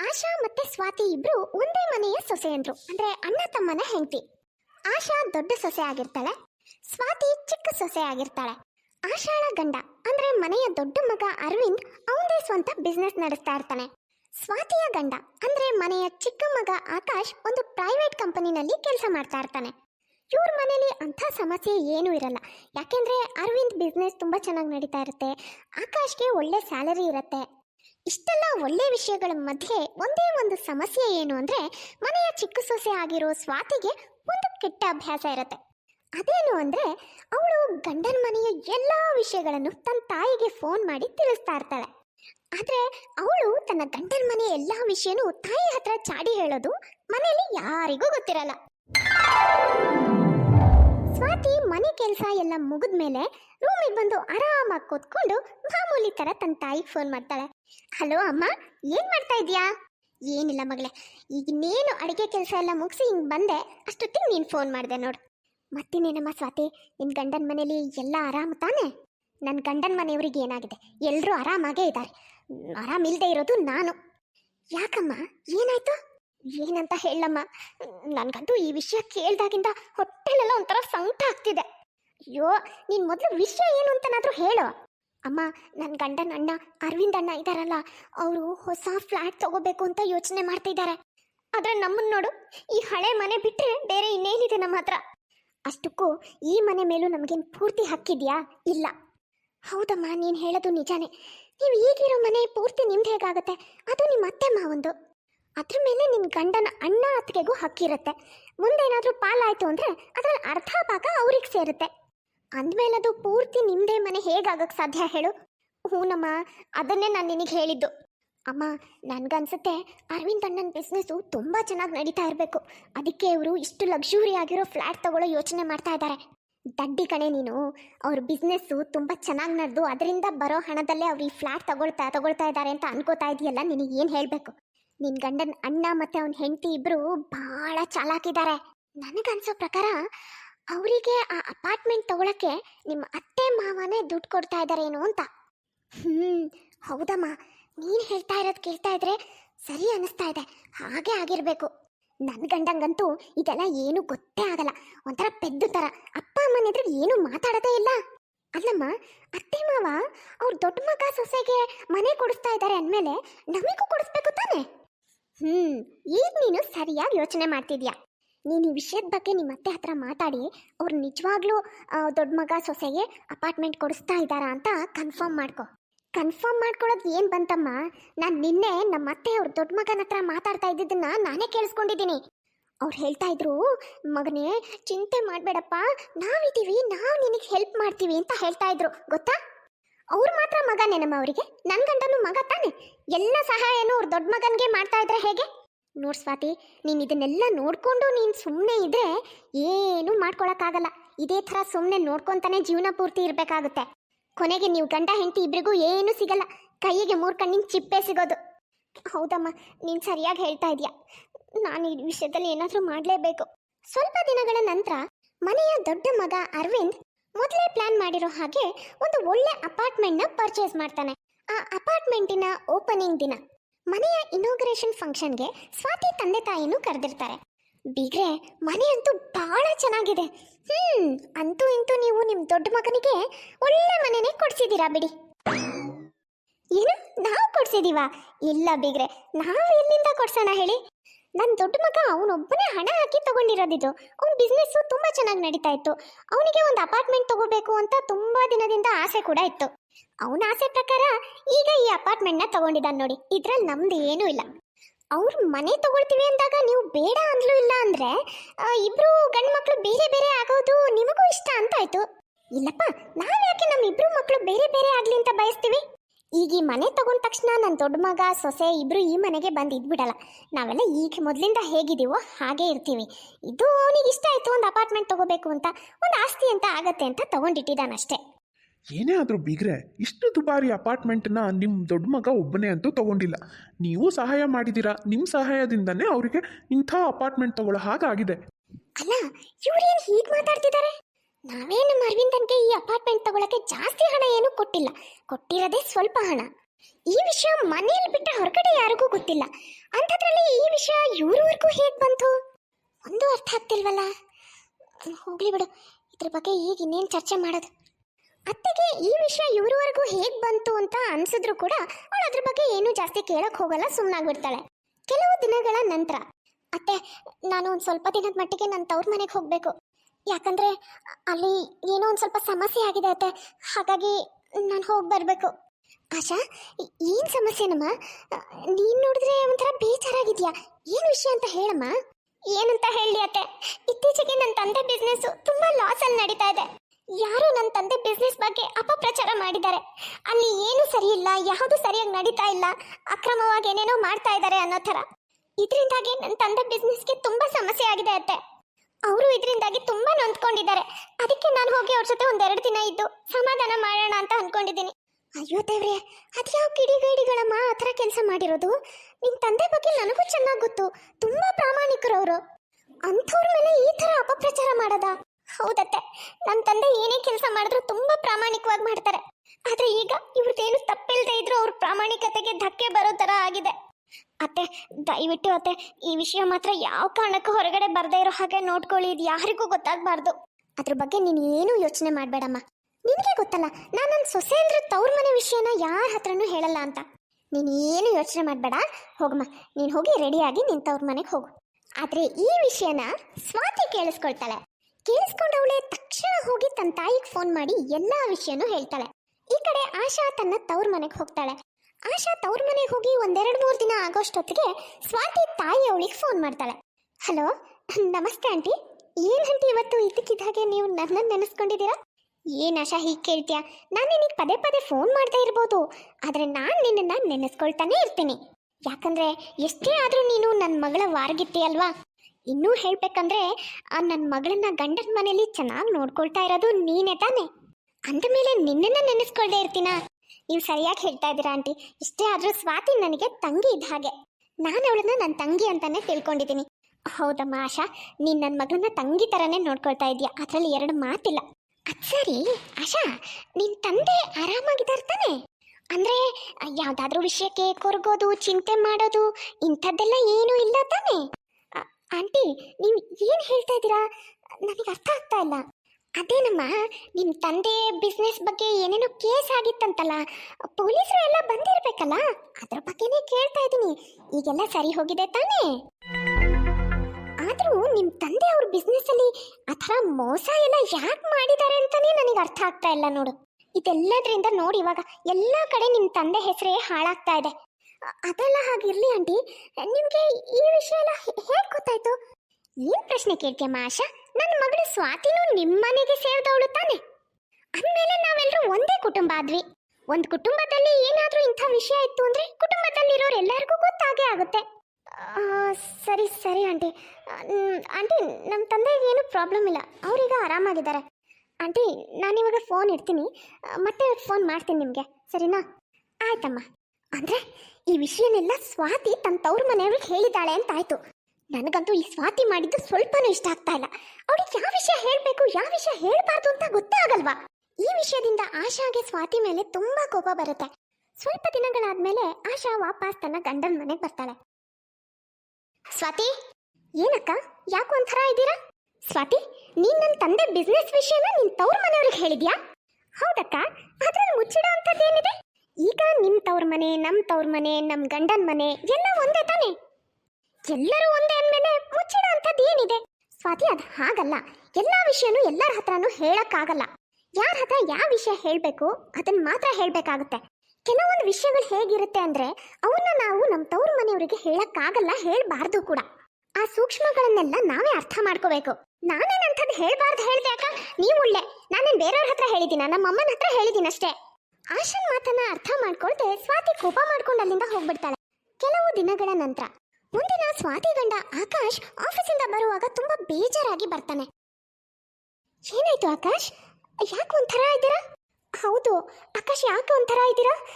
ಆಶಾ ಮತ್ತೆ ಸ್ವಾತಿ ಇಬ್ರು ಒಂದೇ ಮನೆಯ ಸೊಸೆಯಂದ್ರು. ಅಂದ್ರೆ ಅಣ್ಣ ತಮ್ಮನ ಹೆಂಡತಿ. ಆಶಾ ದೊಡ್ಡ ಸೊಸೆ ಆಗಿರ್ತಾಳೆ. ಸ್ವಾತಿ ಚಿಕ್ಕ ಸೊಸೆ ಆಗಿರ್ತಾಳೆ. ಆಶಾಳ ಗಂಡ, ಅಂದ್ರೆ ಮನೆಯ ದೊಡ್ಡ ಮಗ ಅರವಿಂದ್ ಅವನದೇ ಸ್ವಂತ ಬಿಸ್ನೆಸ್ ನಡೆಸ್ತಾ ಇರ್ತಾನೆ. ಸ್ವಾತಿಯ ಗಂಡ, ಅಂದ್ರೆ ಮನೆಯ ಚಿಕ್ಕ ಮಗ ಆಕಾಶ್ ಒಂದು ಪ್ರೈವೇಟ್ ಕಂಪನಿನಲ್ಲಿ ಕೆಲಸ ಮಾಡ್ತಾ ಇರ್ತಾನೆ. ಇವ್ರ ಮನೇಲಿ ಅಂಥ ಸಮಸ್ಯೆ ಏನೂ ಇರಲ್ಲ. ಯಾಕೆಂದ್ರೆ ಅರವಿಂದ್ ಬಿಸ್ನೆಸ್ ತುಂಬಾ ಚೆನ್ನಾಗಿ ನಡೀತಾ ಇರುತ್ತೆ. ಆಕಾಶ್ಗೆ ಒಳ್ಳೆ ಸ್ಯಾಲರಿ ಇರುತ್ತೆ. ಇಷ್ಟೆಲ್ಲ ಒಳ್ಳೆ ವಿಷಯಗಳ ಮಧ್ಯೆ ಒಂದೇ ಒಂದು ಸಮಸ್ಯೆ ಏನು ಅಂದ್ರೆ ಮನೆಯ ಚಿಕ್ಕ ಸೊಸೆ ಆಗಿರೋ ಸ್ವಾತಿಗೆ ಒಂದು ಕೆಟ್ಟ ಅಭ್ಯಾಸ ಇರುತ್ತೆ. ಅದೇನು ಅಂದ್ರೆ ಅವಳು ಗಂಡನ ಮನೆಯ ಎಲ್ಲ ವಿಷಯಗಳನ್ನು ತನ್ನ ತಾಯಿಗೆ ಫೋನ್ ಮಾಡಿ ತಿಳಿಸ್ತಾ ಇರ್ತಾಳೆ. ಆದ್ರೆ ಅವಳು ತನ್ನ ಗಂಡನ ಮನೆಯ ಎಲ್ಲ ವಿಷಯನೂ ತಾಯಿ ಹತ್ರ ಚಾಡಿ ಹೇಳೋದು ಮನೆಯಲ್ಲಿ ಯಾರಿಗೂ ಗೊತ್ತಿರಲ್ಲ. ಸ್ವಾತಿ ಮನೆ ಕೆಲಸ ಎಲ್ಲ ಮುಗಿದ ಮೇಲೆ ರೂಮಿಗೆ ಬಂದು ಆರಾಮಾಗಿ ಕೂತ್ಕೊಂಡು ಮಾಮೂಲಿ ತರ ತನ್ನ ತಾಯಿಗೆ ಫೋನ್ ಮಾಡ್ತಾಳೆ. ಹಲೋ ಅಮ್ಮ, ಏನ್ ಮಾಡ್ತಾ ಇದೀಯಾ ಏನಿಲ್ಲ ಮಗಳೇ ಈಗ ನೀನು ಅಡಿಗೆ ಕೆಲಸ ಎಲ್ಲ ಮುಗಿಸಿ ಹಿಂಗೆ ಬಂದೆ, ಅಷ್ಟೊತ್ತಿಗೆ ನೀನು ಫೋನ್ ಮಾಡಿದೆ ನೋಡು. ಮತ್ತಿನ್ನೇನಮ್ಮ ಸ್ವಾತಿ ನಿನ್ನ ಗಂಡನ ಮನೇಲಿ ಎಲ್ಲ ಆರಾಮ ತಾನೇ? ನನ್ನ ಗಂಡನ ಮನೆಯವ್ರಿಗೆ ಏನಾಗಿದೆ ಎಲ್ಲರೂ ಆರಾಮಾಗೇ ಇದ್ದಾರೆ ಆರಾಮಿಲ್ಲದೆ ಇರೋದು ನಾನು. ಯಾಕಮ್ಮ, ಏನಾಯ್ತು? ಏನಂತ ಹೇಳಮ್ಮ? ನನಗಂತೂ ಈ ವಿಷಯ ಕೇಳ್ದಾಗಿಂದ ಹೊಟ್ಟೆಲೆಲ್ಲ ಒಂಥರ ಸಂಕಟ ಆಗ್ತಿದೆ. ಅಯ್ಯೋ, ನೀನ್ ಮೊದಲು ವಿಷಯ ಏನು ಅಂತನಾದ್ರೂ ಹೇಳು. ಅಮ್ಮ ನನ್ನ ಗಂಡನ ಅಣ್ಣ ಅರವಿಂದ್ ಅಣ್ಣ ಇದಾರಲ್ಲ, ಅವರು ಹೊಸ ಫ್ಲ್ಯಾಟ್ ತಗೋಬೇಕು ಅಂತ ಯೋಚನೆ ಮಾಡ್ತಾ ಇದ್ದಾರೆ ಆದ್ರೆ ನಮ್ಮನ್ನ ನೋಡು, ಈ ಹಳೆ ಮನೆ ಬಿಟ್ಟರೆ ಬೇರೆ ಇನ್ನೇನಿದೆ ನಮ್ಮ ಹತ್ರ? ಅಷ್ಟಕ್ಕೂ ಈ ಮನೆ ಮೇಲೂ ನಮಗೇನು ಪೂರ್ತಿ ಹಕ್ಕಿದ್ಯಾ? ಇಲ್ಲ. ಹೌದಮ್ಮ, ನೀನು ಹೇಳೋದು ನಿಜಾನೇ. ನೀವು ಈಗಿರೋ ಮನೆ ಪೂರ್ತಿ ನಿಮ್ದು ಹೇಗಾಗುತ್ತೆ? ಅದು ನಿಮ್ಮ ಅತ್ತೆ ಮಾವಂದು ಅದ್ರ ಮೇಲೆ ನಿನ್ನ ಗಂಡನ ಅಣ್ಣ ಅತ್ತಿಗೆಗೂ ಹಕ್ಕಿರುತ್ತೆ ಮುಂದೇನಾದರೂ ಪಾಲಾಯಿತು ಅಂದರೆ ಅದರಲ್ಲಿ ಅರ್ಧ ಭಾಗ ಅವ್ರಿಗೆ ಸೇರುತ್ತೆ. ಅಂದಮೇಲೆ ಅದು ಪೂರ್ತಿ ನಿಮ್ಮದೇ ಮನೆ ಹೇಗಾಗಕ್ಕೆ ಸಾಧ್ಯ ಹೇಳು? ಹೂನಮ್ಮ, ಅದನ್ನೇ ನಾನು ನಿನಗೆ ಹೇಳಿದ್ದು. ಅಮ್ಮ, ನನಗನ್ಸುತ್ತೆ ಅರವಿಂದ್ ಅಣ್ಣನ ಬಿಸ್ನೆಸ್ಸು ತುಂಬ ಚೆನ್ನಾಗಿ ನಡೀತಾ ಇರಬೇಕು. ಅದಕ್ಕೆ ಇವರು ಇಷ್ಟು ಲಕ್ಸುರಿ ಆಗಿರೋ ಫ್ಲ್ಯಾಟ್ ತಗೊಳ್ಳೋ ಯೋಚನೆ ಮಾಡ್ತಾ ಇದ್ದಾರೆ ದಡ್ಡಿ ಕಣೆ ನೀನು, ಅವ್ರ ಬಿಸ್ನೆಸ್ಸು ತುಂಬ ಚೆನ್ನಾಗಿ ನಡೆದು ಅದರಿಂದ ಬರೋ ಹಣದಲ್ಲೇ ಅವ್ರು ಈ ಫ್ಲ್ಯಾಟ್ ತಗೊಳ್ತಾ ತಗೊಳ್ತಾ ಇದ್ದಾರೆ ಅಂತ ಅನ್ಕೋತಾ ಇದೆಯಲ್ಲ, ನಿನಗೆ ಏನು ಹೇಳಬೇಕು? ನಿನ್ನ ಗಂಡನ ಅಣ್ಣ ಮತ್ತೆ ಅವನ ಹೆಂಡತಿ ಇಬ್ಬರು ಬಹಳ ಚಾಲಾಕಿದ್ದಾರೆ ನನಗನ್ಸೋ ಪ್ರಕಾರ ಅವರಿಗೆ ಆ ಅಪಾರ್ಟ್ಮೆಂಟ್ ತಗೊಳಕ್ಕೆ ನಿಮ್ಮ ಅತ್ತೆ ಮಾವನೇ ದುಡ್ಡು ಕೊಡ್ತಾ ಇದ್ದಾರೇನೋ ಅಂತ. ಹ್ಞೂ ಹೌದಮ್ಮ. ನೀನು ಹೇಳ್ತಾ ಇರೋದು ಕೇಳ್ತಾ ಇದ್ರೆ ಸರಿ ಅನಿಸ್ತಾ ಇದೆ. ಹಾಗೆ ಆಗಿರಬೇಕು. ನನ್ನ ಗಂಡಂಗಂತೂ ಇದೆಲ್ಲ ಏನು ಗೊತ್ತೇ ಆಗಲ್ಲ. ಒಂಥರ ಪೆದ್ದು ಥರ ಅಪ್ಪ ಅಮ್ಮನ ಎದುರು ಏನು ಮಾತಾಡೋದೇ ಇಲ್ಲ. ಅಲ್ಲಮ್ಮ, ಅತ್ತೆ ಮಾವ ಅವ್ರ ದೊಡ್ಡ ಮಗ ಸೊಸೆಗೆ ಮನೆ ಕೊಡಿಸ್ತಾ ಇದ್ದಾರೆ ಅಂದಮೇಲೆ ನಮಗೂ ಕೊಡಿಸ್ಬೇಕು ತಾನೆ? ಹ್ಞೂ ಈಗ ನೀನು ಸರಿಯಾಗಿ ಯೋಚನೆ ಮಾಡ್ತಿದ್ಯಾ? ನೀನು ಈ ವಿಷಯದ ಬಗ್ಗೆ ನಿಮ್ಮ ಅತ್ತೆ ಹತ್ರ ಮಾತಾಡಿ, ಅವ್ರು ನಿಜವಾಗ್ಲೂ ದೊಡ್ಡ ಮಗ ಸೊಸೆಗೆ ಅಪಾರ್ಟ್ಮೆಂಟ್ ಕೊಡಿಸ್ತಾ ಇದ್ದಾರಾ ಅಂತ ಕನ್ಫರ್ಮ್ ಮಾಡ್ಕೊ. ಕನ್ಫರ್ಮ್ ಮಾಡ್ಕೊಳ್ಳೋದು ಏನು ಬಂತಮ್ಮ? ನಾನು ನಿನ್ನೆ ನಮ್ಮ ಅತ್ತೆ ಅವ್ರ ದೊಡ್ಡ ಮಗನ ಹತ್ರ ಮಾತಾಡ್ತಾ ಇದ್ದಿದ್ದನ್ನ ನಾನೇ ಕೇಳಿಸ್ಕೊಂಡಿದ್ದೀನಿ. ಅವ್ರು ಹೇಳ್ತಾ ಇದ್ರು, ಮಗನೇ, ಚಿಂತೆ ಮಾಡಬೇಡಪ್ಪ, ನಾವಿದ್ದೀವಿ, ನಾವು ನಿನಗೆ ಹೆಲ್ಪ್ ಮಾಡ್ತೀವಿ ಅಂತ ಹೇಳ್ತಾ ಇದ್ರು. ಗೊತ್ತಾ? ಅವ್ರು ಮಾತ್ರ ಮಗನೇನಮ್ಮ ಅವರಿಗೆ? ನನ್ನ ಗಂಡನು ಮಗ ತಾನೆ? ಎಲ್ಲ ಸಹಾಯನೂ ಅವ್ರ ದೊಡ್ಡ ಮಗನಿಗೆ ಮಾಡ್ತಾ ಇದ್ರೆ ಹೇಗೆ? ನೋಡ್ ಸ್ವಾತಿ, ನೀನು ಇದನ್ನೆಲ್ಲ ನೋಡ್ಕೊಂಡು ನೀನು ಸುಮ್ಮನೆ ಇದ್ರೆ ಏನೂ ಮಾಡ್ಕೊಳಕ್ಕಾಗಲ್ಲ. ಇದೇ ಥರ ಸುಮ್ಮನೆ ನೋಡ್ಕೊಂತಾನೆ ಜೀವನ ಪೂರ್ತಿ ಇರಬೇಕಾಗುತ್ತೆ. ಕೊನೆಗೆ ನೀವು ಗಂಡ ಹೆಂಡತಿ ಇಬ್ರಿಗೂ ಏನೂ ಸಿಗಲ್ಲ. ಕೈಯಿಗೆ ಮೂರು ಕಣ್ಣಿನ ಚಿಪ್ಪೆ ಸಿಗೋದು. ಹೌದಮ್ಮ, ನೀನು ಸರಿಯಾಗಿ ಹೇಳ್ತಾ ಇದೀಯ? ನಾನು ಈ ವಿಷಯದಲ್ಲಿ ಏನಾದರೂ ಮಾಡಲೇಬೇಕು. ಸ್ವಲ್ಪ ದಿನಗಳ ನಂತರ ಮನೆಯ ದೊಡ್ಡ ಮಗ ಅರವಿಂದ್ ಮೊದಲೇ ಪ್ಲಾನ್ ಮಾಡಿರೋ ಹಾಗೆ ಒಂದು ಒಳ್ಳೆ ಅಪಾರ್ಟ್ಮೆಂಟ್ನ ಪರ್ಚೇಸ್ ಮಾಡ್ತಾನೆ. ಆ ಅಪಾರ್ಟ್ಮೆಂಟಿನ ಓಪನಿಂಗ್ ದಿನ ಮನೆಯ ಇನಾಗ್ರೇಷನ್ ಫಂಕ್ಷನ್ಗೆ ಸ್ವಾತಿ ತಂದೆ ತಾಯಿನೂ ಕರೆದಿರ್ತಾರೆ. ಬಿಗ್ರೆ ಮನೆಯಂತೂ ಬಹಳ ಚೆನ್ನಾಗಿದೆ. ಹ್ಮ್, ಅಂತೂ ಇಂತೂ ನೀವು ನಿಮ್ಮ ದೊಡ್ಡ ಮಗನಿಗೆ ಒಳ್ಳೆ ಮನೆನೇ ಕೊಡ್ಸಿದ್ದೀರಾ ಬಿಡಿ. ಏನು? ನಾವು ಕೊಡ್ಸಿದೀವ? ಇಲ್ಲ ಬೀಗ್ರೆ, ನಾವು ಎಲ್ಲಿಂದ ಕೊಡ್ಸೋಣ ಹೇಳಿ? ನನ್ನ ದೊಡ್ಡ ಮಗ ಅವನೊಬ್ಬನೇ ಹಣ ಹಾಕಿ ತಗೊಂಡಿರೋದಿದ್ದು ಅವ್ನ ಬಿಸ್ನೆಸ್ಸು ತುಂಬ ಚೆನ್ನಾಗಿ ನಡೀತಾ ಇತ್ತು. ಅವನಿಗೆ ಒಂದು ಅಪಾರ್ಟ್ಮೆಂಟ್ ತಗೋಬೇಕು ಅಂತ ತುಂಬ ದಿನದಿಂದ ಆಸೆ ಕೂಡ ಇತ್ತು. ಅವನ ಆಸೆ ಪ್ರಕಾರ ಈಗ ಈ ಅಪಾರ್ಟ್ಮೆಂಟ್ನ ತಗೊಂಡಿದ್ದಾನೆ ನೋಡಿ. ಇದ್ರಲ್ಲಿ ನಮ್ದು ಏನೂ ಇಲ್ಲ. ಅವ್ರ ಮನೆ ತಗೊಳ್ತೀವಿ ಅಂದಾಗ ನೀವು ಬೇಡ ಅಂದ್ಲೂ ಇಲ್ಲ ಅಂದ್ರೆ ಇಬ್ರು ಗಂಡು ಮಕ್ಕಳು ಬೇರೆ ಬೇರೆ ಆಗೋದು ನಿಮಗೂ ಇಷ್ಟ ಅಂತ ಆಯ್ತು ಇಲ್ಲಪ್ಪ ನಾವ್ ಯಾಕೆ ನಮ್ಮ ಇಬ್ರು ಮಕ್ಕಳು ಬೇರೆ ಬೇರೆ ಆಗ್ಲಿ ಅಂತ ಬಯಸ್ತೀವಿ? ಈಗ ಈ ಮನೆ ತಗೊಂಡ ತಕ್ಷಣ ನನ್ನ ದೊಡ್ಡ ಮಗ ಸೊಸೆ ಇಬ್ರು ಈ ಮನೆಗೆ ಬಂದು ಇದ್ಬಿಡಲ್ಲ. ನಾವೆಲ್ಲ ಈಗ ಮೊದಲಿಂದ ಹೇಗಿದ್ದೀವೋ ಹಾಗೆ ಇರ್ತೀವಿ. ಇದು ಅವನಿಗೆ ಇಷ್ಟ ಆಯ್ತು ಒಂದು ಅಪಾರ್ಟ್ಮೆಂಟ್ ತಗೋಬೇಕು ಅಂತ ಒಂದು ಆಸ್ತಿ ಅಂತ ಆಗತ್ತೆ ಅಂತ ತಗೊಂಡಿಟ್ಟಿದ್ದಾನಷ್ಟೇ ಏನೇ ಆದರೂ ಬೀಗ್ರೆ ಇಷ್ಟು ದುಬಾರಿ ಅಪಾರ್ಟ್ಮೆಂಟ್ನ ನಿಮ್ಮ ದೊಡ್ಡ ಮಗ ಒಬ್ಬನೇ ಅಂತೂ ತಗೊಂಡಿಲ್ಲ. ನೀವು ಸಹಾಯ ಮಾಡಿದ್ದೀರಾ? ನಿಮ್ಮ ಸಹಾಯದಿಂದನೇ ಅವರಿಗೆ ಇಂಥ ಅಪಾರ್ಟ್ಮೆಂಟ್ ತಗೊಳ್ಳೋ ಹಾಗಾಗಿದೆ. ಅಲ್ಲ ಇವ್ರೇನು ಹೀಗೆ ಮಾತಾಡ್ತಿದ್ದಾರೆ? ನಾವೇ ನಮ್ಮ ಅರವಿಂದನ್ಗೆ ಈ ಅಪಾರ್ಟ್ಮೆಂಟ್ ತಗೊಳಕ್ಕೆ ಜಾಸ್ತಿ ಹಣ ಏನು ಕೊಟ್ಟಿಲ್ಲ. ಕೊಟ್ಟಿರೋದೇ ಸ್ವಲ್ಪ ಹಣ. ಈ ವಿಷಯ ಮನೆಯಲ್ಲಿ ಬಿಟ್ಟ ಹೊರಗಡೆ ಯಾರಿಗೂ ಗೊತ್ತಿಲ್ಲ. ಅಂಥದ್ರಲ್ಲಿ ಈ ವಿಷಯ ಇವ್ರವರೆಗೂ ಹೇಗೆ ಬಂತು? ಒಂದು ಅರ್ಥ ಆಗ್ತಿಲ್ವಲ್ಲ? ಹೋಗ್ಲಿ ಬಿಡು. ಇದ್ರ ಬಗ್ಗೆ ಈಗ ಇನ್ನೇನು ಚರ್ಚೆ ಮಾಡೋದು? ಅತ್ತೆಗೆ ಈ ವಿಷಯ ಇವ್ರವರೆಗೂ ಹೇಗೆ ಬಂತು ಅಂತ ಅನ್ಸಿದ್ರು ಕೂಡ ಅವಳು ಅದ್ರ ಬಗ್ಗೆ ಏನೂ ಜಾಸ್ತಿ ಕೇಳಕ್ ಹೋಗಲ್ಲ ಸುಮ್ಮನಾಗ್ಬಿಡ್ತಾಳೆ ಕೆಲವು ದಿನಗಳ ನಂತರ. ಅತ್ತೆ, ನಾನು ಒಂದು ಸ್ವಲ್ಪ ದಿನದ ಮಟ್ಟಿಗೆ ನನ್ನ ತವ್ರ ಮನೆಗೆ ಹೋಗಬೇಕು. ಯಾಕಂದ್ರೆ ಅಲ್ಲಿ ಏನೋ ಒಂದು ಸ್ವಲ್ಪ ಸಮಸ್ಯೆ ಆಗಿದೆ ಅತ್ತೆ. ಹಾಗಾಗಿ ನಾನು ಹೋಗಿ ಬರಬೇಕು. ಆಶಾ, ಏನು ಸಮಸ್ಯೆನಮ್ಮ ನೀನು ನೋಡಿದ್ರೆ ಒಂಥರ ಬೇಜಾರಾಗಿದ್ಯಾ? ಏನು ವಿಷಯ ಅಂತ ಹೇಳಮ್ಮ? ಏನಂತ ಹೇಳಿ ಅತ್ತೆ? ಇತ್ತೀಚೆಗೆ ನನ್ನ ತಂದೆ ಬಿಸ್ನೆಸ್ ತುಂಬಾ ಲಾಸ್ ಅಲ್ಲಿ ನಡೀತಾ ಇದೆ. ಯಾರೋ ನನ್ನ ತಂದೆ ಬಿಸ್ನೆಸ್ ಬಗ್ಗೆ ಅಪಪ್ರಚಾರ ಮಾಡಿದ್ದಾರೆ. ಅಲ್ಲಿ ಏನು ಸರಿ ಇಲ್ಲ, ಯಾವುದು ಸರಿಯಾಗಿ ನಡೀತಾ ಇಲ್ಲ, ಅಕ್ರಮವಾಗಿ ಏನೇನೋ ಮಾಡ್ತಾ ಇದ್ದಾರೆ ಅನ್ನೋ ಥರ. ಇದರಿಂದಾಗಿ ನನ್ನ ತಂದೆ ಬಿಸ್ನೆಸ್ಗೆ ತುಂಬಾ ಸಮಸ್ಯೆ ಆಗಿದೆ ಅತ್ತೆ. ಅವರು ಇದರಿಂದಾಗಿ ತುಂಬಾ ನೊಂದ್ಕೊಂಡಿದ್ದಾರೆ. ಅದಕ್ಕೆ ನಾನು ಹೋಗಿ ಅವ್ರ ಜೊತೆ ಒಂದೆರಡು ದಿನ ಇದ್ದು ಸಮಾಧಾನ ಮಾಡೋಣ ಅಂತ ಅನ್ಕೊಂಡಿದ್ದೀನಿ. ಅಯ್ಯೋ ದೇವ್ರೆ ಅದ್ಯಾವ ಕಿಡಿಗೇಡಿಗಳಮ್ಮ ಆ ಥರ ಕೆಲಸ ಮಾಡಿರೋದು? ನಿನ್ ತಂದೆ ಬಗ್ಗೆ ನನಗೂ ಚೆನ್ನಾಗಿ ಗೊತ್ತು. ತುಂಬಾ ಪ್ರಾಮಾಣಿಕರು ಅವರು. ಅಂಥವ್ರ ಮೇಲೆ ಈ ಥರ ಅಪಪ್ರಚಾರ ಮಾಡೋದಾ? ಹೌದತ್ತೆ. ನಮ್ಮ ತಂದೆ ಏನೇ ಕೆಲಸ ಮಾಡಿದ್ರು ತುಂಬಾ ಪ್ರಾಮಾಣಿಕವಾಗಿ ಮಾಡ್ತಾರೆ. ಆದ್ರೆ ಈಗ ಇವ್ರದ್ದೇನು ತಪ್ಪಿಲ್ದೇ ಇದ್ರು ಅವ್ರ ಪ್ರಾಮಾಣಿಕತೆಗೆ ಧಕ್ಕೆ ಬರೋ ತರ ಆಗಿದೆ. ಅತ್ತೆ, ದಯವಿಟ್ಟು ಅತ್ತೆ, ಈ ವಿಷಯ ಮಾತ್ರ ಯಾವ ಕಾರಣಕ್ಕೂ ಹೊರಗಡೆ ಬರ್ದೇ ಇರೋ ಹಾಗೆ ನೋಡ್ಕೊಳ್ಳಿ. ಇದು ಯಾರಿಗೂ ಗೊತ್ತಾಗಬಾರ್ದು. ಅದ್ರ ಬಗ್ಗೆ ನೀನು ಏನೂ ಯೋಚನೆ ಮಾಡಬೇಡಮ್ಮ. ನಿನಗೆ ಗೊತ್ತಲ್ಲ, ನಾನು ನನ್ನ ಸೊಸೆ ಅಂದ್ರೆ ತವ್ರ ಮನೆ ವಿಷಯನ ಯಾರ ಹತ್ರನೂ ಹೇಳಲ್ಲ ಅಂತ. ನೀನು ಏನು ಯೋಚನೆ ಮಾಡಬೇಡ. ಹೋಗಮ್ಮ, ನೀನು ಹೋಗಿ ರೆಡಿಯಾಗಿ ನಿನ್ನ ತವ್ರ ಮನೆಗೆ ಹೋಗು. ಆದರೆ ಈ ವಿಷಯನ ಸ್ವಾತಿ ಕೇಳಿಸ್ಕೊಳ್ತಾಳೆ. ಕೇಳಿಸ್ಕೊಂಡವಳೆ ತಕ್ಷಣ ಹೋಗಿ ತನ್ನ ತಾಯಿಗೆ ಫೋನ್ ಮಾಡಿ ಎಲ್ಲ ವಿಷಯನೂ ಹೇಳ್ತಾಳೆ. ಈ ಕಡೆ ಆಶಾ ತನ್ನ ತವ್ರ ಮನೆಗೆ ಹೋಗ್ತಾಳೆ. ಆಶಾ ತವ್ರ ಮನೆಗೆ ಹೋಗಿ ಒಂದೆರಡು ಮೂರು ದಿನ ಆಗೋಷ್ಟೊತ್ತಿಗೆ ಸ್ವಾತಿ ತಾಯಿ ಅವಳಿಗೆ ಫೋನ್ ಮಾಡ್ತಾಳೆ. ಹಲೋ, ನಮಸ್ತೆ ಆಂಟಿ. ಏನ್ ಆಂಟಿ ಇವತ್ತು ಇದಕ್ಕಿದ್ದ ಹಾಗೆ ನೀವು ನನ್ನನ್ನು ನೆನೆಸ್ಕೊಂಡಿದ್ದೀರಾ? ಏನ್ ಆಶಾ, ಹೀಗೆ ಕೇಳ್ತೀಯಾ? ನಾನು ನಿನಗೆ ಪದೇ ಪದೇ ಫೋನ್ ಮಾಡ್ತಾ ಇರ್ಬೋದು. ಆದರೆ ನಾನು ನಿನ್ನನ್ನು ನೆನೆಸ್ಕೊಳ್ತಾನೆ ಇರ್ತೀನಿ. ಯಾಕಂದ್ರೆ ಎಷ್ಟೇ ಆದರೂ ನೀನು ನನ್ನ ಮಗಳ ವಾರ್ಗಿತ್ತೆ ಅಲ್ವಾ? ಇನ್ನೂ ಹೇಳ್ಬೇಕಂದ್ರೆ ನನ್ನ ಮಗಳನ್ನ ಗಂಡನ ಮನೆಯಲ್ಲಿ ಚೆನ್ನಾಗಿ ನೋಡ್ಕೊಳ್ತಾ ಇರೋದು ನೀನೇ ತಾನೆ. ಅಂದಮೇಲೆ ನಿನ್ನನ್ನು ನೆನೆಸ್ಕೊಳ್ದೇ ಇರ್ತೀನಾ? ನೀವು ಸರಿಯಾಗಿ ಹೇಳ್ತಾ ಇದ್ದೀರಾ, ಆಂಟಿ? ಇಷ್ಟೇ ಆದರೂ ಸ್ವಾತಿ ನನಗೆ ತಂಗಿ ಇದ್ದ ಹಾಗೆ. ನಾನು ಅವಳನ್ನ ನನ್ನ ತಂಗಿ ಅಂತಾನೆ ತಿಳ್ಕೊಂಡಿದ್ದೀನಿ. ಹೌದಮ್ಮ, ಆಶಾ. ನೀನು ನನ್ನ ಮಗನ ತಂಗಿ ಥರನೇ ನೋಡ್ಕೊಳ್ತಾ ಇದ್ದೀಯ. ಅದರಲ್ಲಿ ಎರಡು ಮಾತಿಲ್ಲ. ಅದ್ ಸರಿ. ಆಶಾ, ನಿನ್ ತಂದೆ ಆರಾಮಾಗಿದ್ದಾರೆ ತಾನೆ? ಅಂದ್ರೆ, ಯಾವುದಾದ್ರೂ ವಿಷಯಕ್ಕೆ ಕೊರಗೋದು, ಚಿಂತೆ ಮಾಡೋದು, ಇಂಥದ್ದೆಲ್ಲ ಏನೂ ಇಲ್ಲ ತಾನೆ? ಆಂಟಿ, ನೀವು ಏನು ಹೇಳ್ತಾ ಇದ್ದೀರಾ? ನನಗೆ ಅರ್ಥ ಆಗ್ತಾ ಇಲ್ಲ. ಅದೇನಮ್ಮ ನಿಮ್ಮ ತಂದೆ ಬಿಸ್ನೆಸ್ ಬಗ್ಗೆ ಏನೇನೋ ಕೇಸ್ ಆಗಿತ್ತಂತಲ್ಲ, ಪೊಲೀಸರು ಎಲ್ಲ ಬಂದಿರಬೇಕಲ್ಲ? ಅದ್ರ ಬಗ್ಗೆನೇ ಕೇಳ್ತಾ ಇದ್ದೀನಿ. ಈಗೆಲ್ಲ ಸರಿ ಹೋಗಿದೆ ತಾನೇ? ಆದರೂ ನಿಮ್ಮ ತಂದೆ ಅವ್ರ ಬಿಸ್ನೆಸ್ ಅಲ್ಲಿ ಆ ಥರ ಮೋಸ ಎಲ್ಲ ಯಾಕೆ ಮಾಡಿದ್ದಾರೆ ಅಂತಲೇ ನನಗೆ ಅರ್ಥ ಆಗ್ತಾ ಇಲ್ಲ ನೋಡು. ಇದೆಲ್ಲದರಿಂದ ನೋಡಿ ಇವಾಗ ಎಲ್ಲ ಕಡೆ ನಿಮ್ಮ ತಂದೆ ಹೆಸರೇ ಹಾಳಾಗ್ತಾ ಇದೆ. ಅದೆಲ್ಲ ಹಾಗಿರ್ಲಿ ಆಂಟಿ, ನಿಮಗೆ ಈ ವಿಷಯ ಎಲ್ಲ ಹೇಗೆ ಗೊತ್ತಾಯ್ತು? ಏನ್ ಪ್ರಶ್ನೆ ಕೇಳ್ತೀಯಮ್ಮ ಆಶಾ ನನ್ನ ಮಗಳು ಸ್ವಾತಿನೂ ನಿಮ್ಮ ಮನೆಗೆ ಸೇರಿದವಳು ತಾನೆ. ಅಂದಮೇಲೆ ನಾವೆಲ್ಲರೂ ಒಂದೇ ಕುಟುಂಬ ಆದ್ವಿ. ಒಂದು ಕುಟುಂಬದಲ್ಲಿ ಏನಾದ್ರೂ ಇಂಥ ವಿಷಯ ಇತ್ತು ಅಂದ್ರೆ ಕುಟುಂಬದಲ್ಲಿರೋರು ಎಲ್ಲರಿಗೂ ಗೊತ್ತಾಗೇ ಆಗುತ್ತೆ. ಸರಿ ಸರಿ ಆಂಟಿ. ಆಂಟಿ ನಮ್ಮ ತಂದೆಗೆ ಏನು ಪ್ರಾಬ್ಲಮ್ ಇಲ್ಲ. ಅವರೀಗ ಆರಾಮಾಗಿದ್ದಾರೆ. ಆಂಟಿ, ನಾನಿವಾಗ ಫೋನ್ ಇಡ್ತೀನಿ. ಮತ್ತೆ ಫೋನ್ ಮಾಡ್ತೀನಿ ನಿಮಗೆ. ಸರಿನಾ? ಆಯ್ತಮ್ಮ. ಅಂದರೆ ಈ ವಿಷಯನೆಲ್ಲ ಸ್ವಾತಿ ತನ್ನ ತವ್ರ ಮನೆಯವ್ರಿಗೆ ಹೇಳಿದ್ದಾಳೆ ಅಂತ ಆಯ್ತು. ನನಗಂತೂ ಈ ಸ್ವಾತಿ ಮಾಡಿದ್ದು ಸ್ವಲ್ಪನೂ ಇಷ್ಟ ಆಗ್ತಾ ಇಲ್ಲ. ಅವಳಿಗೆ ಯಾವ ವಿಷಯ ಹೇಳಬೇಕು, ಯಾವ ವಿಷಯ ಹೇಳಬಾರ್ದು ಅಂತ ಗೊತ್ತೇ ಆಗಲ್ವಾ? ಈ ವಿಷಯದಿಂದ ಆಶಾಗೆ ಸ್ವಾತಿ ಮೇಲೆ ತುಂಬಾ ಕೋಪ ಬರುತ್ತೆ. ಸ್ವಲ್ಪ ದಿನಗಳಾದ್ಮೇಲೆ ಆಶಾ ವಾಪಸ್ ತನ್ನ ಗಂಡನ ಮನೆಗೆ ಬರ್ತಾಳೆ. ಸ್ವಾತಿ, ಏನಕ್ಕ? ಯಾಕೋ ಒಂಥರ ಇದ್ದೀರಾ? ಸ್ವಾತಿ, ನೀನ್ ನನ್ನ ತಂದೆ ಬಿಸ್ನೆಸ್ ವಿಷಯನ ನಿನ್ ತವ್ರ ಮನೆಯವ್ರಿಗೆ ಹೇಳಿದ್ಯಾ? ಹೌದಕ್ಕ, ಅದ್ರಲ್ಲಿ ಮುಚ್ಚಿಡೋ ಅಂತದ್ದೇನಿದೆ ಈಗ ನಿಮ್ ತವ್ರ ಮನೆ, ನಮ್ ತವ್ರ ಮನೆ, ನಮ್ ಗಂಡನ ಮನೆ ಎಲ್ಲ ಒಂದೇ ತಾನೆ? ಎಲ್ಲರೂ ಒಂದೇ ಅಂದ್ಮೇಲೆ ಮುಚ್ಚಿಡೋ ಅಂಥದ್ದು ಏನಿದೆ? ಸ್ವಾತಿ, ಅದು ಹಾಗಲ್ಲ. ಎಲ್ಲ ವಿಷಯನೂ ಎಲ್ಲರ ಹತ್ರನೂ ಹೇಳಕ್ಕಾಗಲ್ಲ. ಯಾರ ಹತ್ರ ಯಾವ ವಿಷಯ ಹೇಳಬೇಕು ಅದನ್ನ ಮಾತ್ರ ಹೇಳಬೇಕಾಗುತ್ತೆ. ಕೆಲವೊಂದು ವಿಷಯಗಳು ಹೇಗಿರುತ್ತೆ ಅಂದ್ರೆ ಅವನ್ನ ನಾವು ನಮ್ಮ ತವ್ರ ಮನೆಯವರಿಗೆ ಹೇಳಕ್ಕಾಗಲ್ಲ, ಹೇಳ್ಬಾರ್ದು ಕೂಡ. ಆ ಸೂಕ್ಷ್ಮಗಳನ್ನೆಲ್ಲ ನಾವೇ ಅರ್ಥ ಮಾಡ್ಕೋಬೇಕು. ನಾನೇನಂಥದ್ದು ಹೇಳ್ಬಾರ್ದು ಹೇಳ್ದೆ ಅಕ್ಕ? ನೀವು ಒಳ್ಳೆ ನಾನೇನ್ ಬೇರೆಯವ್ರ ಹತ್ರ ಹೇಳಿದ್ದೀನ ನಮ್ಮ ಅಮ್ಮನ ಹತ್ರ ಹೇಳಿದ್ದೀನಿ ಅಷ್ಟೇ ಆಶನ್ ಮಾತನ್ನ ಅರ್ಥ ಮಾಡ್ಕೊಳ್ದೆ ಸ್ವಾತಿ ಕೋಪ ಮಾಡ್ಕೊಂಡು ಅಲ್ಲಿಂದ ಹೋಗ್ಬಿಡ್ತಾಳೆ. ಕೆಲವು ದಿನಗಳ ನಂತರ. ಒಂದಿನ ಸ್ವಾತಿ ಗಂಡ ಆಕಾಶ್ ಆಫೀಸಿಂದ ಬರುವಾಗ ತುಂಬಾ ಬೇಜಾರಾಗಿ ಬರ್ತಾನೆ. ಏನಾಯ್ತು ಆಕಾಶ್? ಯಾಕೆ ಒಂಥರ ಇದ್ದೀರಾ? ಹೌದು ಆಕಾಶ್ ಯಾಕೆ ಒಂಥರ ಇದ್ದೀರಾ?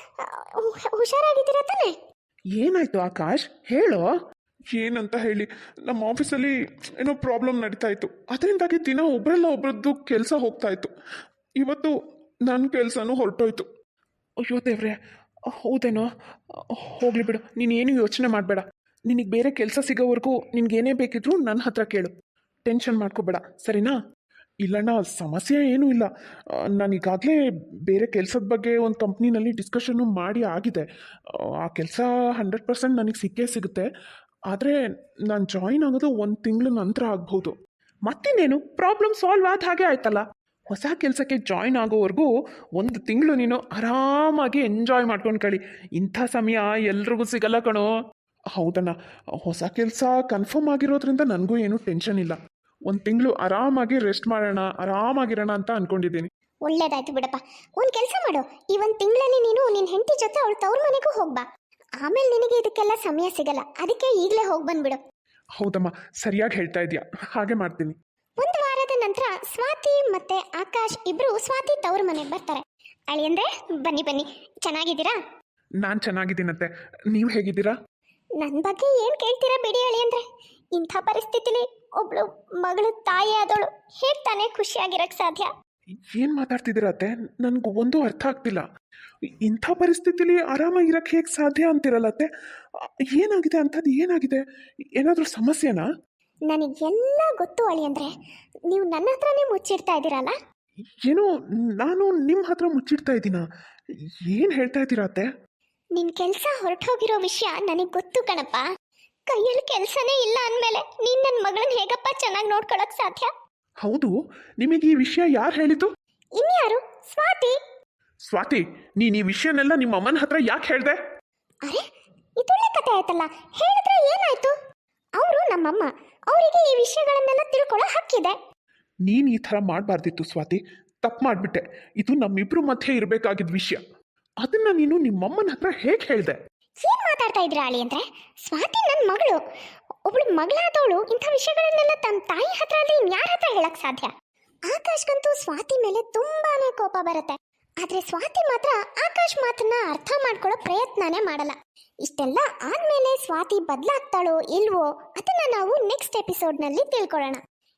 ಹು- ಹುಷಾರಾಗಿದ್ದೀರಾ ತಾನೆ? ಏನಾಯ್ತು ಆಕಾಶ್? ಹೇಳೋ. ಏನಂತ ಹೇಳಿ ನಮ್ಮ ಆಫೀಸಲ್ಲಿ ಏನೋ ಪ್ರಾಬ್ಲಮ್ ನಡೀತಾ ಇತ್ತು. ಅದರಿಂದಾಗಿ ದಿನ ಒಬ್ರಲ್ಲ ಒಬ್ರದ್ದು ಕೆಲಸ ಹೋಗ್ತಾ ಇತ್ತು. ಇವತ್ತು ನನ್ನ ಕೆಲಸನೂ ಹೊರಟೋಯ್ತು. ಅಯ್ಯೋ ದೇವ್ರೆ ಹೌದೇನೋ? ಹೋಗ್ಲಿ ಬಿಡು ನೀನೇನು ಯೋಚನೆ ಮಾಡಬೇಡ. ನಿನಗೆ ಬೇರೆ ಕೆಲಸ ಸಿಗೋವರೆಗೂ ನಿನಗೇನೇ ಬೇಕಿದ್ರು ನನ್ನ ಹತ್ರ ಕೇಳು. ಟೆನ್ಷನ್ ಮಾಡ್ಕೋಬೇಡ, ಸರಿನಾ? ಇಲ್ಲಣ್ಣ, ಸಮಸ್ಯೆ ಏನೂ ಇಲ್ಲ. ನಾನು ಈಗಾಗಲೇ ಬೇರೆ ಕೆಲಸದ ಬಗ್ಗೆ ಒಂದು ಕಂಪ್ನಿನಲ್ಲಿ ಡಿಸ್ಕಷನ್ನು ಮಾಡಿ ಆಗಿದೆ. ಆ ಕೆಲಸ ಹಂಡ್ರೆಡ್ ಪರ್ಸೆಂಟ್ ನನಗೆ ಸಿಕ್ಕೇ ಸಿಗುತ್ತೆ. ಆದರೆ ನಾನು ಜಾಯಿನ್ ಆಗೋದು ಒಂದು ತಿಂಗಳ ನಂತರ ಆಗ್ಬೋದು. ಮತ್ತಿನ್ನೇನು, ಪ್ರಾಬ್ಲಮ್ ಸಾಲ್ವ್ ಆದ ಹಾಗೆ ಆಯ್ತಲ್ಲ? ಹೊಸ ಕೆಲಸಕ್ಕೆ ಜಾಯಿನ್ ಆಗೋವರೆಗೂ ಒಂದು ತಿಂಗಳು ನೀನು ಆರಾಮಾಗಿ ಎಂಜಾಯ್ ಮಾಡ್ಕೊಂಡು ಕಳಿ. ಇಂಥ ಸಮಯ ಎಲ್ರಿಗೂ ಸಿಗಲ್ಲ ಕಣೋ. ಹೌದಣ್ಣ. ಹೊಸ ಕೆಲಸ ಕನ್ಫರ್ಮ್ ಆಗಿರೋದ್ರಿಂದ ನನಗೂ ಏನೂ ಟೆನ್ಷನ್ ಇಲ್ಲ. ಒಂದು ತಿಂಗಳು ಆರಾಮಾಗಿ ರೆಸ್ಟ್ ಮಾಡೋಣ ಆರಾಮಾಗಿರೋಣ ಅಂತ ಅನ್ಕೊಂಡಿದ್ದೀನಿ. ಒಳ್ಳೇದಾಯ್ತು ಬಿಡಪ್ಪ. ಒಂದು ಕೆಲಸ ಮಾಡು. ಈ ಒಂದು ತಿಂಗಳಲ್ಲಿ ನೀನು ನಿನ್ನ ಹೆಂಡತಿ ಜೊತೆ ಅವಳು ತವ್ರ ಮನೆಗೂ ಹೋಗ್ಬಾ ಆಮೇಲೆ ನಿನಗೆ ಇದಕ್ಕೆಲ್ಲ ಸಮಯ ಸಿಗಲ್ಲ. ಅದಕ್ಕೆ ಈಗಲೇ ಹೋಗಿ ಬಂದ್ಬಿಡು. ಹೌದಮ್ಮ. ಸರಿಯಾಗಿ ಹೇಳ್ತಾ ಇದೆಯಾ? ಹಾಗೆ ಮಾಡ್ತೀನಿ. ಒಂದು ವಾರದ ನಂತರ ಸ್ವಾತಿ ಮತ್ತೆ ಆಕಾಶ್ ಇಬ್ರು ಸ್ವಾತಿ ತವ್ರ ಮನೆಗೆ ಬರ್ತಾರೆ. ಅಳಿಯಂದ್ರೆ ಬನ್ನಿ ಬನ್ನಿ. ಚೆನ್ನಾಗಿದ್ದೀರಾ? ನಾನು ಚೆನ್ನಾಗಿದ್ದೀನಂತೆ ನೀವು ಹೇಗಿದ್ದೀರಾ? ನನ್ನ ಬಗ್ಗೆ ಏನು ಕೇಳ್ತೀರಾ ಬಿಡಿ ಹೇಳಿ ಅಂದರೆ? ಇಂಥ ಪರಿಸ್ಥಿತಿಲಿ ಒಬ್ಳು ಮಗಳು ತಾಯಿ ಆದವಳು ಹೇಗೆ ತಾನೇ ಖುಷಿಯಾಗಿರಕ್ಕೆ ಸಾಧ್ಯ? ಏನು ಮಾತಾಡ್ತಿದ್ದೀರಾ ಅತ್ತೆ? ನನಗೆ ಒಂದು ಅರ್ಥ ಆಗ್ತಿಲ್ಲ. ಇಂಥ ಪರಿಸ್ಥಿತಿಲಿ ಆರಾಮಾಗಿರಕ್ಕೆ ಹೇಗೆ ಸಾಧ್ಯ ಅಂತಿರಲ್ಲತ್ತೆ ಏನಾಗಿದೆ ಅಂಥದ್ದು ಏನಾಗಿದೆ? ಏನಾದರೂ ಸಮಸ್ಯೆನಾ? ನನಗೆಲ್ಲ ಗೊತ್ತು ಅಳಿ ಅಂದರೆ ನೀವು ನನ್ನ ಹತ್ರನೇ ಮುಚ್ಚಿಡ್ತಾ ಇದ್ದೀರಲ್ಲ? ಏನು ನಾನು ನಿಮ್ಮ ಹತ್ರ ಮುಚ್ಚಿಡ್ತಾ ಇದ್ದೀನಾ? ಏನು ಹೇಳ್ತಾ ಇದ್ದೀರಾ ಅತ್ತೆ? ನಿನ್ ಕೆಲಸ ಹೊರಟೋಗಿರೋ ವಿಷಯ ನನಗ್ ಗೊತ್ತು ಕಣಪ್ಪ. ಕೈಯಲ್ಲಿ ಕೆಲಸನೇ ಇಲ್ಲ ಅಂದ್ಮೇಲೆ ನೀನ್ ನನ್ನ ಮಗಳನ್ನ ಹೇಗಪ್ಪ ಚೆನ್ನಾಗಿ ನೋಡ್ಕೊಳಕ್ ಸಾಧ್ಯ? ಹೌದು ನಿಮಗೆ ಈ ವಿಷಯ ಯಾರು ಹೇಳಿತು ಇನ್ಯಾರು? ಸ್ವಾತಿ? ಸ್ವಾತಿ ನೀನ್ ಈ ವಿಷಯನೆಲ್ಲ ನಿಮ್ಮ ಅಮ್ಮನ ಹತ್ರ ಯಾಕೆ ಹೇಳ್ದೆ? ಅರೆ ಇದೊಳ್ಳೆ ಕತೆ ಆಯ್ತಲ್ಲ ಹೇಳಿದ್ರೆ ಏನಾಯ್ತು? ಅವರು ನಮ್ಮಮ್ಮ ಅವರಿಗೆ ಈ ವಿಷಯಗಳನ್ನೆಲ್ಲ ತಿಳ್ಕೊಳ್ಳೋ ಹಕ್ಕಿದೆ. ನೀನು ಈ ಥರ ಮಾಡಬಾರ್ದಿತ್ತು ಸ್ವಾತಿ ತಪ್ಪು ಮಾಡಿಬಿಟ್ಟೆ. ಇದು ನಮ್ಮಿಬ್ರು ಮಧ್ಯೆ ಇರಬೇಕಾಗಿದ್ದ ವಿಷಯ. ಅದನ್ನ ನೀನು ನಿಮ್ಮಮ್ಮನ ಹತ್ರ ಹೇಗೆ ಹೇಳ್ದೆ? ಏನ್ ಮಾತಾಡ್ತಾ ಇದ್ರ ಆಳಿ ಅಂದ್ರೆ? ಸ್ವಾತಿ ನನ್ನ ಮಗಳು. ಒಬ್ಳು ಮಗಳಾದವಳು, ಇಂಥ ವಿಷಯಗಳನ್ನೆಲ್ಲ ತನ್ನ ತಾಯಿ ಹತ್ರ ಅಲ್ಲಿ ಇನ್ಯಾರ ಹತ್ರ ಹೇಳಕ್ ಸಾಧ್ಯ? ಆಕಾಶ್ಗಂತೂ ಸ್ವಾತಿ ಮೇಲೆ ತುಂಬಾನೇ ಕೋಪ ಬರುತ್ತೆ. ಆದ್ರೆ ಸ್ವಾತಿ ಮಾತ್ರ ಆಕಾಶ್ ಮಾತನ್ನ ಅರ್ಥ ಮಾಡ್ಕೊಳ್ಳೋ ಪ್ರಯತ್ನನೇ ಮಾಡಲ್ಲ. ಇಷ್ಟೆಲ್ಲ ಆದ್ಮೇಲೆ ಸ್ವಾತಿ ಬದಲಾಗ್ತಾಳೋ ಇಲ್ವೋ, ಅದನ್ನ ನಾವು ನೆಕ್ಸ್ಟ್ ಎಪಿಸೋಡ್ನಲ್ಲಿ ತಿಳ್ಕೊಳ್ಳೋಣ.